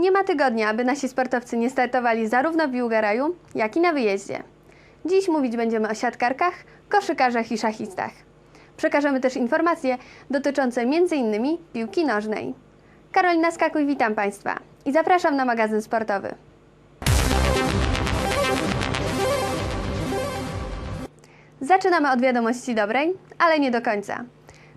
Nie ma tygodnia, aby nasi sportowcy nie startowali zarówno w Biłgaraju, jak i na wyjeździe. Dziś mówić będziemy o siatkarkach, koszykarzach i szachistach. Przekażemy też informacje dotyczące m.in. piłki nożnej. Karolina Skakuj, witam Państwa i zapraszam na magazyn sportowy. Zaczynamy od wiadomości dobrej, ale nie do końca.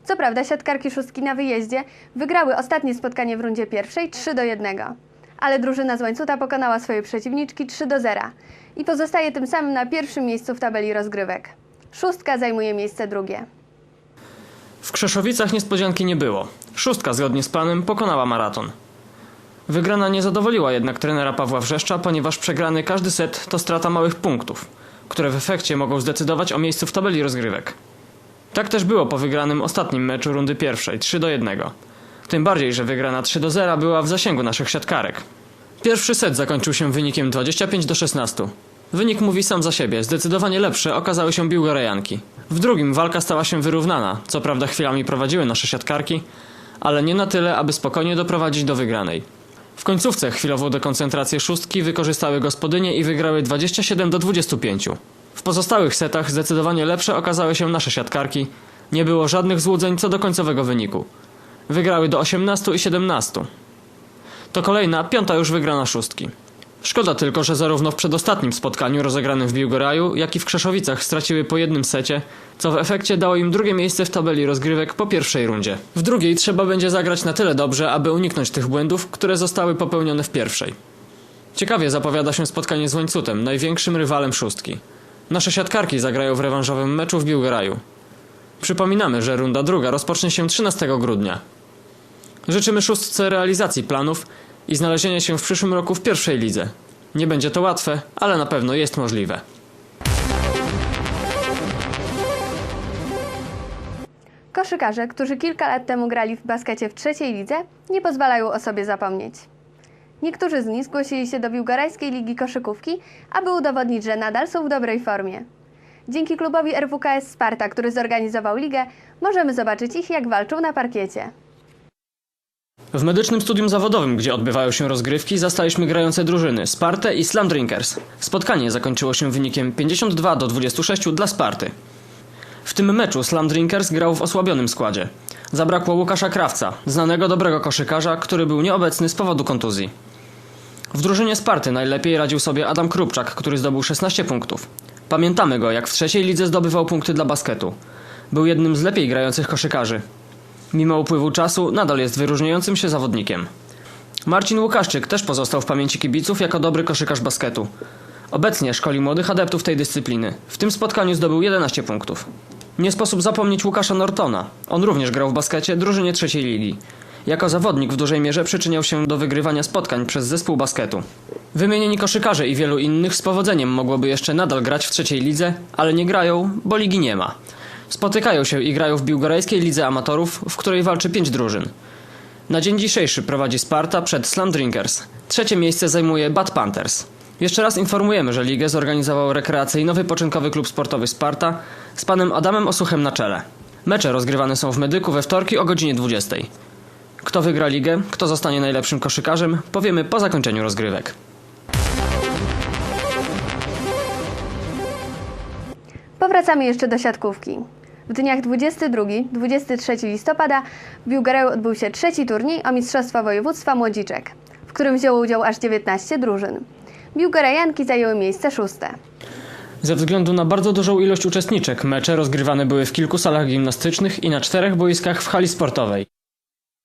Co prawda siatkarki szóstki na wyjeździe wygrały ostatnie spotkanie w rundzie pierwszej 3 do 1, ale drużyna z Łańcuta pokonała swoje przeciwniczki 3 do 0 i pozostaje tym samym na pierwszym miejscu w tabeli rozgrywek. Szóstka zajmuje miejsce drugie. W Krzeszowicach niespodzianki nie było. Szóstka zgodnie z planem pokonała maraton. Wygrana nie zadowoliła jednak trenera Pawła Wrzeszcza, ponieważ przegrany każdy set to strata małych punktów, które w efekcie mogą zdecydować o miejscu w tabeli rozgrywek. Tak też było po wygranym ostatnim meczu rundy pierwszej 3 do 1. Tym bardziej, że wygrana 3 do 0 była w zasięgu naszych siatkarek. Pierwszy set zakończył się wynikiem 25 do 16. Wynik mówi sam za siebie, zdecydowanie lepsze okazały się Biłgorejanki. W drugim walka stała się wyrównana, co prawda chwilami prowadziły nasze siatkarki, ale nie na tyle, aby spokojnie doprowadzić do wygranej. W końcówce chwilową dekoncentrację szóstki wykorzystały gospodynie i wygrały 27 do 25. W pozostałych setach zdecydowanie lepsze okazały się nasze siatkarki. Nie było żadnych złudzeń co do końcowego wyniku. Wygrały do 18 i 17. To kolejna, piąta już wygrana szóstki. Szkoda tylko, że zarówno w przedostatnim spotkaniu rozegranym w Biłgoraju, jak i w Krzeszowicach straciły po jednym secie, co w efekcie dało im drugie miejsce w tabeli rozgrywek po pierwszej rundzie. W drugiej trzeba będzie zagrać na tyle dobrze, aby uniknąć tych błędów, które zostały popełnione w pierwszej. Ciekawie zapowiada się spotkanie z Łańcutem, największym rywalem szóstki. Nasze siatkarki zagrają w rewanżowym meczu w Biłgoraju. Przypominamy, że runda druga rozpocznie się 13 grudnia. Życzymy szóstce realizacji planów i znalezienia się w przyszłym roku w pierwszej lidze. Nie będzie to łatwe, ale na pewno jest możliwe. Koszykarze, którzy kilka lat temu grali w baskecie w trzeciej lidze, nie pozwalają o sobie zapomnieć. Niektórzy z nich zgłosili się do Biłgorajskiej Ligi Koszykówki, aby udowodnić, że nadal są w dobrej formie. Dzięki klubowi RWKS Sparta, który zorganizował ligę, możemy zobaczyć ich, jak walczą na parkiecie. W medycznym studium zawodowym, gdzie odbywają się rozgrywki, zastaliśmy grające drużyny Spartę i Slam Drinkers. Spotkanie zakończyło się wynikiem 52 do 26 dla Sparty. W tym meczu Slam Drinkers grał w osłabionym składzie. Zabrakło Łukasza Krawca, znanego dobrego koszykarza, który był nieobecny z powodu kontuzji. W drużynie Sparty najlepiej radził sobie Adam Krupczak, który zdobył 16 punktów. Pamiętamy go, jak w trzeciej lidze zdobywał punkty dla basketu. Był jednym z lepiej grających koszykarzy. Mimo upływu czasu nadal jest wyróżniającym się zawodnikiem. Marcin Łukaszczyk też pozostał w pamięci kibiców jako dobry koszykarz basketu. Obecnie szkoli młodych adeptów tej dyscypliny. W tym spotkaniu zdobył 11 punktów. Nie sposób zapomnieć Łukasza Nortona. On również grał w baskecie drużynie trzeciej ligi. Jako zawodnik w dużej mierze przyczyniał się do wygrywania spotkań przez zespół basketu. Wymienieni koszykarze i wielu innych z powodzeniem mogłoby jeszcze nadal grać w trzeciej lidze, ale nie grają, bo ligi nie ma. Spotykają się i grają w Biłgorajskiej Lidze Amatorów, w której walczy pięć drużyn. Na dzień dzisiejszy prowadzi Sparta przed Slam Drinkers. Trzecie miejsce zajmuje Bad Panthers. Jeszcze raz informujemy, że ligę zorganizował rekreacyjno-wypoczynkowy klub sportowy Sparta z panem Adamem Osuchem na czele. Mecze rozgrywane są w Medyku we wtorki o godzinie 20. Kto wygra ligę, kto zostanie najlepszym koszykarzem, powiemy po zakończeniu rozgrywek. Powracamy jeszcze do siatkówki. W dniach 22-23 listopada w Biłgaraju odbył się trzeci turniej o Mistrzostwo Województwa Młodziczek, w którym wzięło udział aż 19 drużyn. Biłgorajanki zajęły miejsce szóste. Ze względu na bardzo dużą ilość uczestniczek, mecze rozgrywane były w kilku salach gimnastycznych i na czterech boiskach w hali sportowej.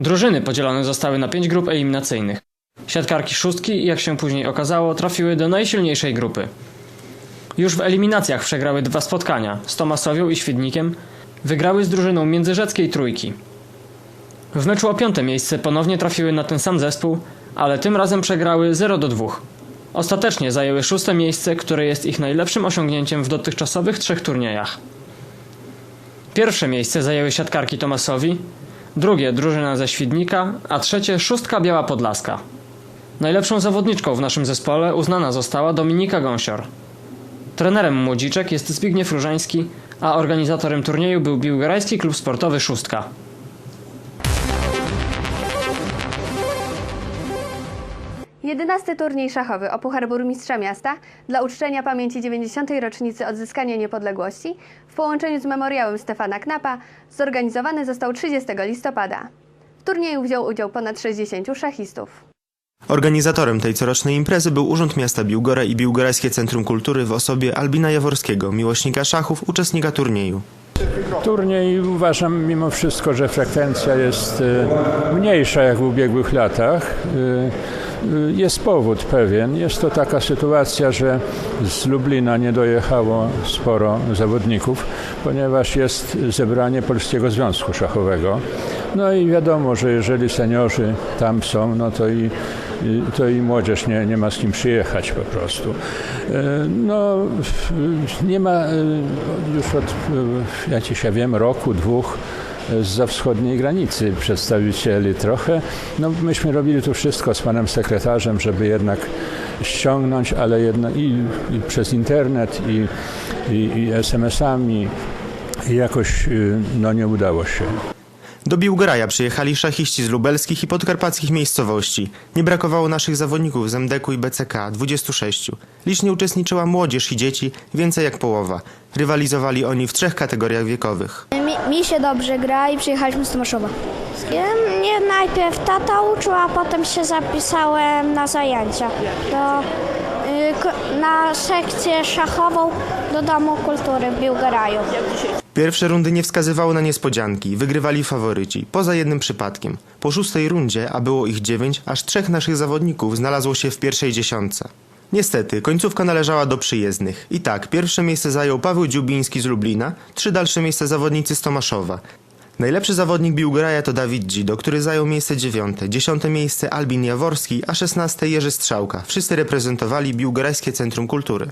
Drużyny podzielone zostały na pięć grup eliminacyjnych. Siatkarki szóstki, jak się później okazało, trafiły do najsilniejszej grupy. Już w eliminacjach przegrały dwa spotkania z Tomasowią i Świdnikiem, wygrały z drużyną międzyrzeckiej trójki. W meczu o piąte miejsce ponownie trafiły na ten sam zespół, ale tym razem przegrały 0 do 2. Ostatecznie zajęły szóste miejsce, które jest ich najlepszym osiągnięciem w dotychczasowych trzech turniejach. Pierwsze miejsce zajęły siatkarki Tomasowi, drugie drużyna ze Świdnika, a trzecie szóstka Biała Podlaska. Najlepszą zawodniczką w naszym zespole uznana została Dominika Gąsior. Trenerem młodziczek jest Zbigniew Różański, a organizatorem turnieju był Biłgorajski Klub Sportowy Szóstka. Jedenasty turniej szachowy o Puchar Burmistrza Miasta dla uczczenia pamięci 90. rocznicy odzyskania niepodległości w połączeniu z memoriałem Stefana Knapa zorganizowany został 30 listopada. W turnieju wziął udział ponad 60 szachistów. Organizatorem tej corocznej imprezy był Urząd Miasta Biłgora i Biłgorajskie Centrum Kultury w osobie Albina Jaworskiego, miłośnika szachów, uczestnika turnieju. Turniej uważam mimo wszystko, że frekwencja jest e, mniejsza jak w ubiegłych latach. E, e, Jest powód pewien. Jest to taka sytuacja, że z Lublina nie dojechało sporo zawodników, ponieważ jest zebranie Polskiego Związku Szachowego. No i wiadomo, że jeżeli seniorzy tam są, no to i, i, to i młodzież nie, nie ma z kim przyjechać po prostu. E, No, nie ma e, już od, e, ja dzisiaj wiem, roku, dwóch za wschodniej granicy przedstawicieli trochę. No, myśmy robili tu wszystko z panem sekretarzem, żeby jednak ściągnąć, ale jednak i, i przez internet, i, i, i SMS-ami, i jakoś no, nie udało się. Do Biłgoraja przyjechali szachiści z lubelskich i podkarpackich miejscowości. Nie brakowało naszych zawodników z MDK i BCK, 26. Licznie uczestniczyła młodzież i dzieci, więcej jak połowa. Rywalizowali oni w trzech kategoriach wiekowych. Mi, mi się dobrze gra i przyjechaliśmy z Tomaszowa. Mnie najpierw tata uczył, a potem się zapisałem na zajęcia. Do, na sekcję szachową do Domu Kultury w Biłgoraju. Pierwsze rundy nie wskazywały na niespodzianki, wygrywali faworyci, poza jednym przypadkiem. Po szóstej rundzie, a było ich dziewięć, aż trzech naszych zawodników znalazło się w pierwszej dziesiątce. Niestety, końcówka należała do przyjezdnych. I tak, pierwsze miejsce zajął Paweł Dziubiński z Lublina, trzy dalsze miejsca zawodnicy z Tomaszowa. Najlepszy zawodnik Biłgoraja to Dawid Dzido, który zajął miejsce dziewiąte, dziesiąte miejsce Albin Jaworski, a szesnaste Jerzy Strzałka. Wszyscy reprezentowali Biłgorajskie Centrum Kultury.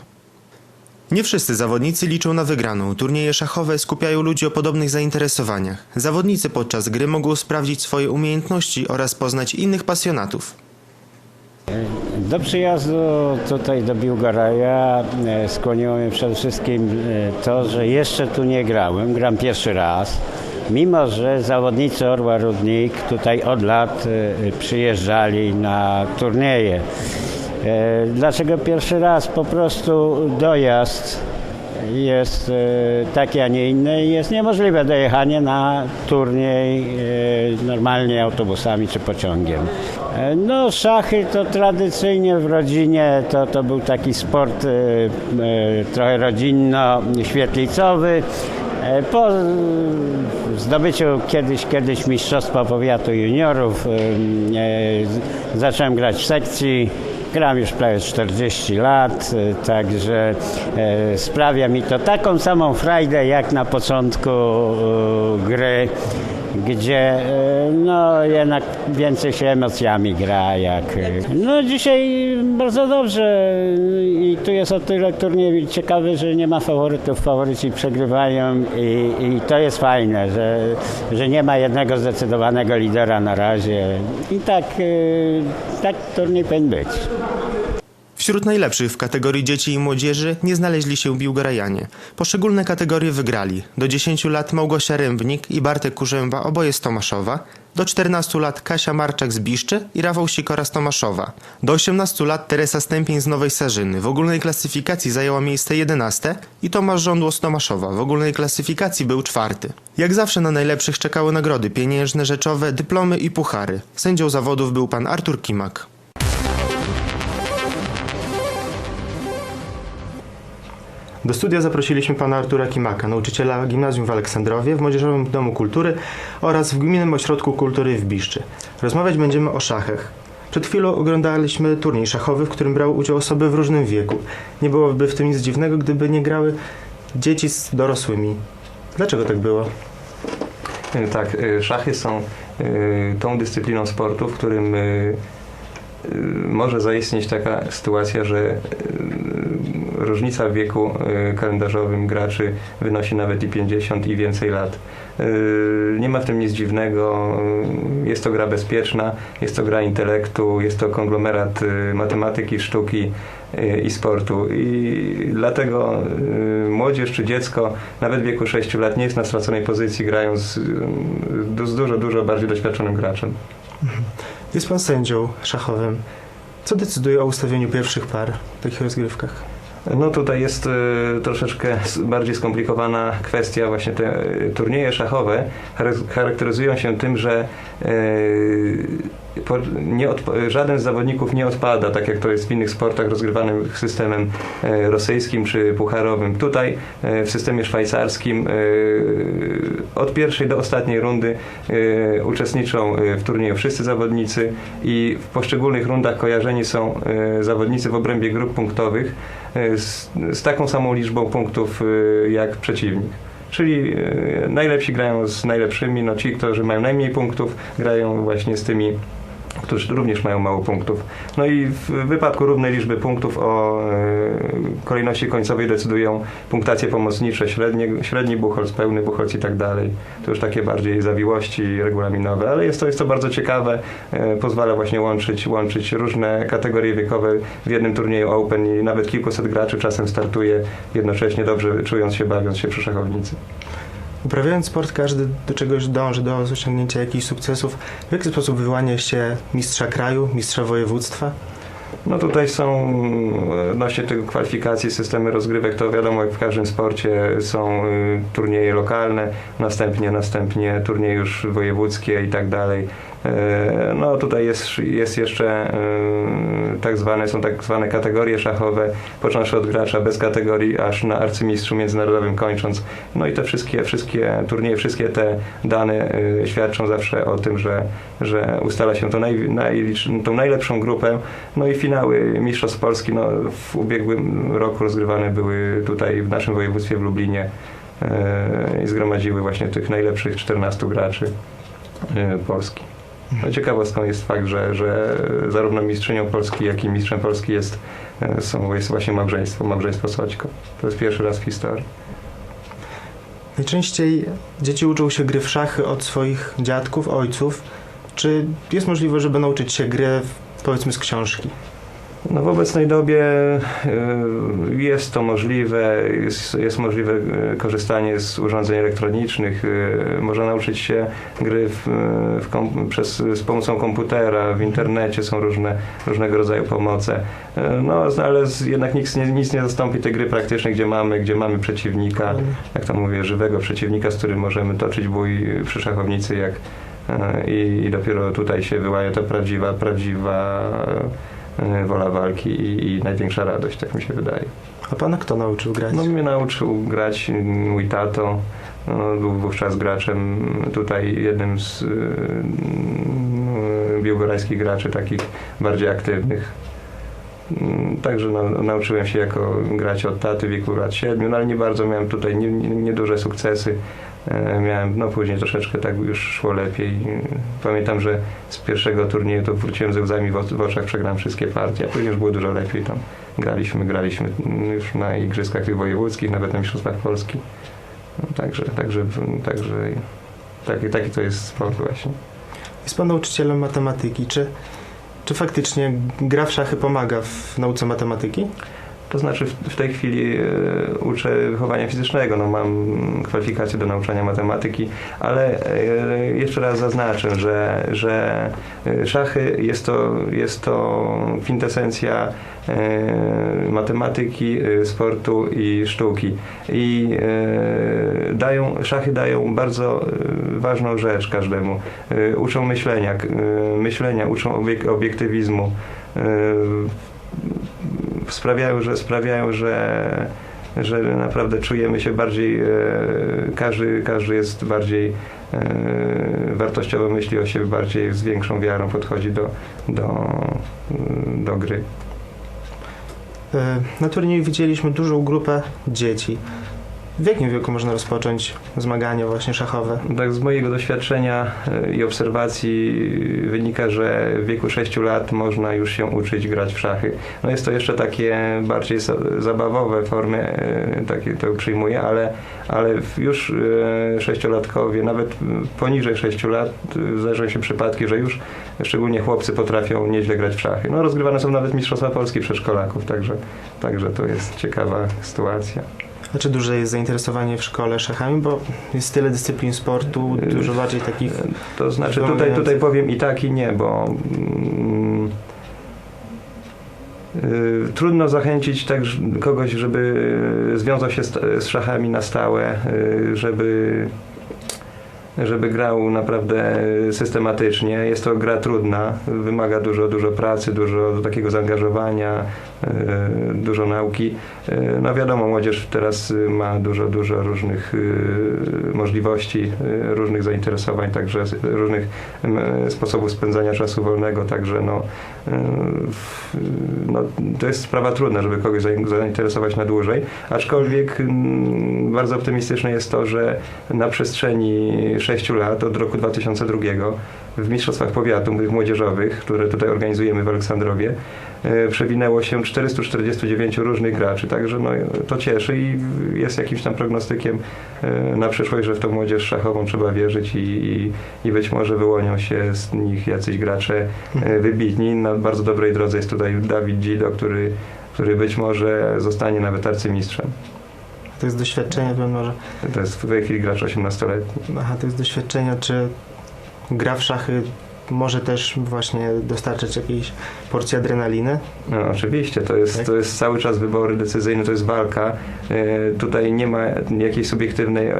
Nie wszyscy zawodnicy liczą na wygraną. Turnieje szachowe skupiają ludzi o podobnych zainteresowaniach. Zawodnicy podczas gry mogą sprawdzić swoje umiejętności oraz poznać innych pasjonatów. Do przyjazdu tutaj do Biłgoraja e, skłoniło mnie przede wszystkim e, to, że jeszcze tu nie grałem. Gram pierwszy raz. Mimo, że zawodnicy Orła Rudnik tutaj od lat e, przyjeżdżali na turnieje. E, Dlaczego pierwszy raz? Po prostu dojazd jest e, taki, a nie inny jest niemożliwe dojechanie na turniej normalnie autobusami czy pociągiem. No szachy to tradycyjnie w rodzinie to, to był taki sport trochę rodzinno-świetlicowy. E, Po e, zdobyciu kiedyś, kiedyś Mistrzostwa Powiatu Juniorów e, zacząłem grać w sekcji. Gram już prawie 40 lat, e, także e, sprawia mi to taką samą frajdę jak na początku gry, gdzie e, no, jednak więcej się emocjami gra. Jak, e, no dzisiaj bardzo dobrze i tu jest o tyle turniej ciekawy, że nie ma faworytów, faworyci przegrywają i, i to jest fajne, że, że nie ma jednego zdecydowanego lidera na razie i tak, e, tak turniej powinien być. Wśród najlepszych w kategorii dzieci i młodzieży nie znaleźli się Biłgorajanie. Poszczególne kategorie wygrali. Do 10 lat Małgosia Rębnik i Bartek Kurzęba, oboje z Tomaszowa. Do 14 lat Kasia Marczak z Biszczy i Rafał Sikora z Tomaszowa. Do 18 lat Teresa Stępień z Nowej Sarzyny. W ogólnej klasyfikacji zajęła miejsce 11 i Tomasz Żądło z Tomaszowa. W ogólnej klasyfikacji był czwarty. Jak zawsze na najlepszych czekały nagrody pieniężne, rzeczowe, dyplomy i puchary. Sędzią zawodów był pan Artur Kimak. Do studia zaprosiliśmy pana Artura Kimaka, nauczyciela gimnazjum w Aleksandrowie, w Młodzieżowym Domu Kultury oraz w Gminnym Ośrodku Kultury w Biszczy. Rozmawiać będziemy o szachach. Przed chwilą oglądaliśmy turniej szachowy, w którym brały udział osoby w różnym wieku. Nie byłoby w tym nic dziwnego, gdyby nie grały dzieci z dorosłymi. Dlaczego tak było? Y, Tak, y, szachy są y, tą dyscypliną sportu, w którym może zaistnieć taka sytuacja, że różnica w wieku y, kalendarzowym graczy wynosi nawet i 50 i więcej lat. Y, Nie ma w tym nic dziwnego, y, jest to gra bezpieczna, jest to gra intelektu, jest to konglomerat matematyki, sztuki i sportu. I dlatego młodzież czy dziecko, nawet w wieku 6 lat, nie jest na straconej pozycji, grając z, z dużo, dużo bardziej doświadczonym graczem. Jest pan sędzią szachowym. Co decyduje o ustawieniu pierwszych par w takich rozgrywkach? No tutaj jest y, troszeczkę bardziej skomplikowana kwestia. Właśnie te y, turnieje szachowe charakteryzują się tym, że y, nie żaden z zawodników nie odpada, tak jak to jest w innych sportach rozgrywanych systemem y, rosyjskim czy pucharowym. Tutaj y, w systemie szwajcarskim y, od pierwszej do ostatniej rundy uczestniczą w turnieju wszyscy zawodnicy i w poszczególnych rundach kojarzeni są zawodnicy w obrębie grup punktowych z, z taką samą liczbą punktów jak przeciwnik. Czyli najlepsi grają z najlepszymi, no ci, którzy mają najmniej punktów, grają właśnie z tymi, którzy również mają mało punktów. No i w wypadku równej liczby punktów o y, kolejności końcowej decydują punktacje pomocnicze, średnie, średni buchholz, pełny buchholz i tak dalej. To już takie bardziej zawiłości regulaminowe, ale jest to, jest to bardzo ciekawe. y, Pozwala właśnie łączyć, łączyć różne kategorie wiekowe w jednym turnieju Open i nawet kilkuset graczy czasem startuje jednocześnie dobrze czując się, bawiąc się przy szachownicy. Uprawiając sport, każdy do czegoś dąży, do osiągnięcia jakichś sukcesów. W jaki sposób wyłania się mistrza kraju, mistrza województwa? No tutaj są e, odnośnie tego kwalifikacji, systemy rozgrywek, to wiadomo jak w każdym sporcie są y, turnieje lokalne, następnie, następnie turnieje już wojewódzkie i tak dalej. E, No tutaj jest, jest jeszcze e, tak zwane, są tak zwane kategorie szachowe, począwszy od gracza bez kategorii, aż na arcymistrzu międzynarodowym kończąc. No i te wszystkie, wszystkie turnieje, wszystkie te dane e, świadczą zawsze o tym, że, że ustala się to naj, tą najlepszą grupę. No i finały Mistrzostw Polski no, w ubiegłym roku rozgrywane były tutaj w naszym województwie w Lublinie i zgromadziły właśnie tych najlepszych 14 graczy Polski. No, ciekawostką jest fakt, że, że zarówno mistrzynią Polski, jak i mistrzem Polski jest, e, są, jest właśnie małżeństwo, małżeństwo Soćko. To jest pierwszy raz w historii. Najczęściej dzieci uczą się gry w szachy od swoich dziadków, ojców. Czy jest możliwe, żeby nauczyć się gry powiedzmy z książki? No w obecnej dobie y, jest to możliwe, jest, jest możliwe y, korzystanie z urządzeń elektronicznych, y, można nauczyć się gry w, w kom, przez, z pomocą komputera, w internecie są różne, różnego rodzaju pomoce. No ale jednak nic nic nie zastąpi tej gry praktycznej, gdzie mamy, gdzie mamy przeciwnika, jak to mówię, żywego przeciwnika, z którym możemy toczyć bój przy szachownicy, jak i, i dopiero tutaj się wyłania to prawdziwa, prawdziwa wola walki i, i największa radość, tak mi się wydaje. A pana kto nauczył grać? No mnie nauczył grać mój tato, no, był wówczas graczem tutaj jednym z y, y, białgorajskich graczy takich bardziej aktywnych. Mm, Także no, nauczyłem się jako grać od taty w wieku lat 7, no ale nie bardzo miałem tutaj nie- nie- nieduże sukcesy. E, Miałem, no później troszeczkę tak już szło lepiej. Pamiętam, że z pierwszego turnieju to wróciłem ze łzami w, oczach, przegrałem wszystkie partie, a później już było dużo lepiej. Tam graliśmy, graliśmy już na igrzyskach tych wojewódzkich, nawet na Mistrzostwach Polski. No, także, także, także taki, taki to jest sport właśnie. Jest pan nauczycielem matematyki. Czy, czy faktycznie gra w szachy pomaga w nauce matematyki? To znaczy w, tej chwili e, uczę wychowania fizycznego, no mam kwalifikacje do nauczania matematyki, ale e, jeszcze raz zaznaczę, że, że e, szachy jest to, jest to kwintesencja matematyki, sportu i sztuki. I dają, szachy dają bardzo ważną rzecz każdemu. Uczą myślenia, myślenia uczą obiek, obiektywizmu. Sprawiają, że sprawiają, że, że naprawdę czujemy się bardziej, e, każdy, każdy jest bardziej e, wartościowo myśli o siebie bardziej z większą wiarą podchodzi do, do, do gry. E, Na turnieju widzieliśmy dużą grupę dzieci. W jakim wieku można rozpocząć zmagania właśnie szachowe? Tak z mojego doświadczenia e, i obserwacji wynika, że w wieku 6 lat można już się uczyć grać w szachy. No jest to jeszcze takie bardziej za- zabawowe formy, e, takie to przyjmuję, ale, ale już e, sześciolatkowie, nawet poniżej 6 lat e, zdarzają się przypadki, że już szczególnie chłopcy potrafią nieźle grać w szachy. No rozgrywane są nawet Mistrzostwa Polski przedszkolaków, także, także to jest ciekawa sytuacja. A czy duże jest zainteresowanie w szkole szachami? Bo jest tyle dyscyplin sportu, dużo bardziej takich... To znaczy tutaj, tutaj powiem i tak i nie, bo mm, y, trudno zachęcić tak kogoś, żeby związał się z, z szachami na stałe, y, żeby żeby grał naprawdę systematycznie. Jest to gra trudna, wymaga dużo, dużo pracy, dużo takiego zaangażowania, y, dużo nauki. Y, No wiadomo, młodzież teraz ma dużo, dużo różnych y, możliwości, różnych zainteresowań, także różnych sposobów spędzania czasu wolnego, także no, no, to jest sprawa trudna, żeby kogoś zain- zainteresować na dłużej, aczkolwiek bardzo optymistyczne jest to, że na przestrzeni 6 lat, od roku 2002 w Mistrzostwach Powiatu młodzieżowych, które tutaj organizujemy w Aleksandrowie, e, przewinęło się 449 różnych graczy, także no, to cieszy i jest jakimś tam prognostykiem e, na przyszłość, że w tą młodzież szachową trzeba wierzyć i, i, i być może wyłonią się z nich jacyś gracze e, wybitni. Na bardzo dobrej drodze jest tutaj Dawid Dzido, który, który być może zostanie nawet arcymistrzem. To jest doświadczenie, to może... To jest w tej chwili gracz 18-letni. Aha, to jest doświadczenie, czy gra w szachy może też właśnie dostarczać jakiejś porcji adrenaliny? No, oczywiście, to jest, Tak. to jest cały czas wybory decyzyjne, to jest walka. E, tutaj nie ma jakiejś subiektywnej e,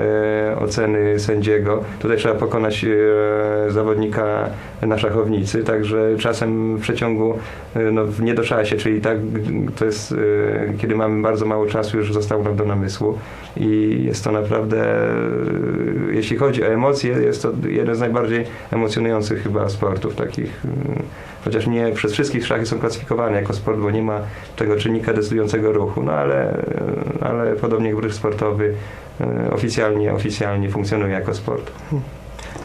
oceny sędziego. Tutaj trzeba pokonać e, zawodnika na szachownicy, także czasem w przeciągu e, no, w niedoczasie, czyli tak to jest, e, kiedy mamy bardzo mało czasu, już zostało nam do namysłu i jest to naprawdę, e, jeśli chodzi o emocje, jest to jeden z najbardziej emocjonujących chyba sportów takich. e, Chociaż nie przez wszystkich szachy są klasyfikowane jako sport, bo nie ma tego czynnika decydującego ruchu, no ale, ale podobnie jak ruch sportowy e, oficjalnie, oficjalnie funkcjonuje jako sport.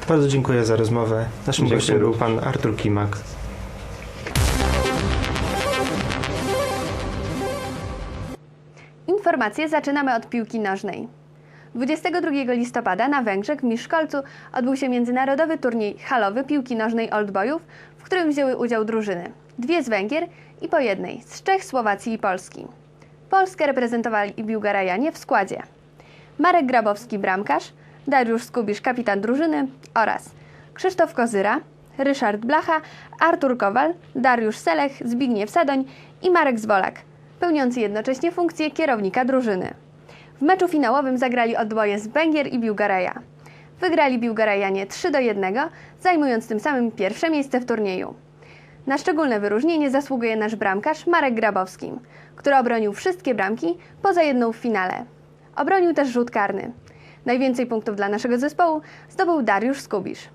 Bardzo dziękuję za rozmowę. Naszym Dziękuję gościem był pan Artur Kimak. Informacje zaczynamy od piłki nożnej. 22 listopada na Węgrzech w Miszkolcu odbył się międzynarodowy turniej halowy piłki nożnej Oldboyów, w którym wzięły udział drużyny. Dwie z Węgier i po jednej z Czech, Słowacji i Polski. Polskę reprezentowali Biłgarajanie w składzie. Marek Grabowski, bramkarz, Dariusz Skubisz, kapitan drużyny oraz Krzysztof Kozyra, Ryszard Blacha, Artur Kowal, Dariusz Selech, Zbigniew Sadoń i Marek Zwolak, pełniący jednocześnie funkcję kierownika drużyny. W meczu finałowym zagrali odboje z Węgier i Biłgaraja. Wygrali Biłgarajanie 3 do 1, zajmując tym samym pierwsze miejsce w turnieju. Na szczególne wyróżnienie zasługuje nasz bramkarz Marek Grabowski, który obronił wszystkie bramki poza jedną w finale. Obronił też rzut karny. Najwięcej punktów dla naszego zespołu zdobył Dariusz Skubisz.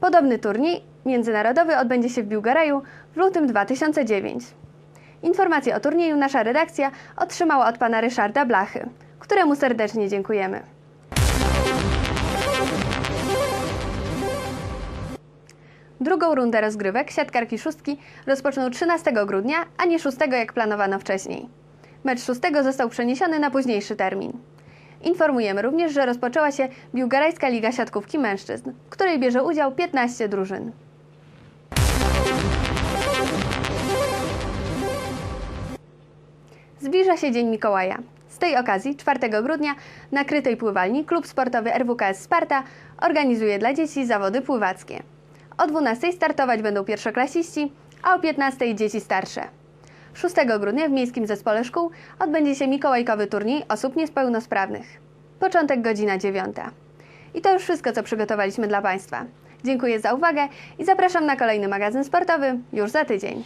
Podobny turniej międzynarodowy odbędzie się w Biłgaraju w lutym 2009. Informacje o turnieju nasza redakcja otrzymała od pana Ryszarda Blachy, któremu serdecznie dziękujemy. Drugą rundę rozgrywek siatkarki szóstki rozpoczną 13 grudnia, a nie 6 jak planowano wcześniej. Mecz 6 został przeniesiony na późniejszy termin. Informujemy również, że rozpoczęła się Biłgarajska Liga Siatkówki Mężczyzn, w której bierze udział 15 drużyn. Zbliża się Dzień Mikołaja. Z tej okazji 4 grudnia na krytej pływalni klub sportowy RWKS Sparta organizuje dla dzieci zawody pływackie. O 12 startować będą pierwszoklasiści, a o 15 dzieci starsze. 6 grudnia w Miejskim Zespole Szkół odbędzie się mikołajkowy turniej osób niepełnosprawnych. Początek godzina 9. I to już wszystko, co przygotowaliśmy dla Państwa. Dziękuję za uwagę i zapraszam na kolejny magazyn sportowy już za tydzień.